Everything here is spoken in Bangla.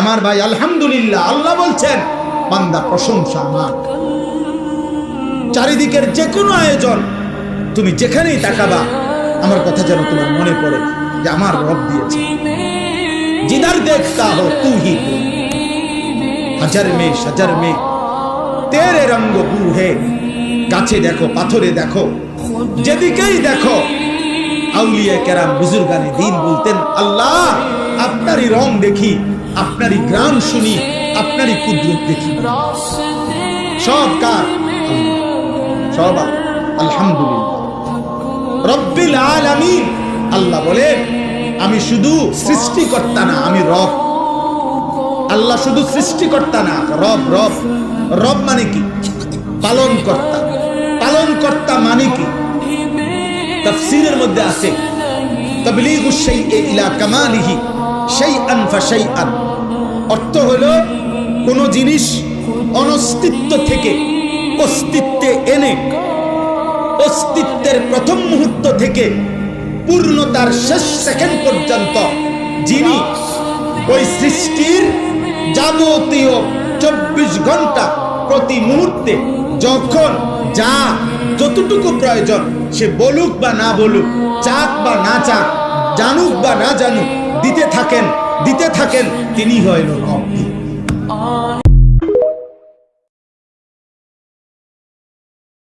আমার ভাই, আলহামদুলিল্লাহ, আল্লাহ বলছেন, বান্দা, প্রশংসা আমার। চারিদিকের যে কোনো আয়োজন তুমি যেখানেই তাকাবা, আমার কথা যেন তোমার মনে পড়ে যে আমার রব দিয়েছে। জিদার দেখতা হো তুহি হাজার মে সাজার মে তেরে রঙ্গ বু হে গাছে দেখো, পাথরে দেখো, যেদিকেই দেখো, আউলিয়া কেরাম, বুজুর্গানে দিন বলতেন, আল্লাহ, আপনারই রং দেখি আপনারই গ্রাম শুনি, আপনারই কুদরত দেখি। সব কার? সব। আলহামদুলিল্লাহ। রব্বিল আলামিন। আল্লাহ বলে আমি শুধু সৃষ্টিকর্তা না, আমি রব। আল্লাহ শুধু সৃষ্টিকর্তা না, রব রব। রব মানে কি? পালন কর্তা পালন কর্তা মানে কি? তাফসীরের মধ্যে আছে তাবলীগু শাইই ইলা কামালিহি শাইআন ফাশাইআন। অর্থ হলো, কোন জিনিস অনস্তিত্ব থেকে অস্তিত্বে এনে, অস্তিত্বের প্রথম মুহূর্ত থেকে পূর্ণতার শেষ সেকেন্ড পর্যন্ত যিনি ওই সৃষ্টির যাবতীয় চব্বিশ ঘণ্টা প্রতি মুহূর্তে যখন যা যতটুকু প্রয়োজন, সে বলুক বা না বলুক, চাক বা না চাক, জানুক বা না জানুক, দিতে থাকেন দিতে থাকেন, তিনি হইল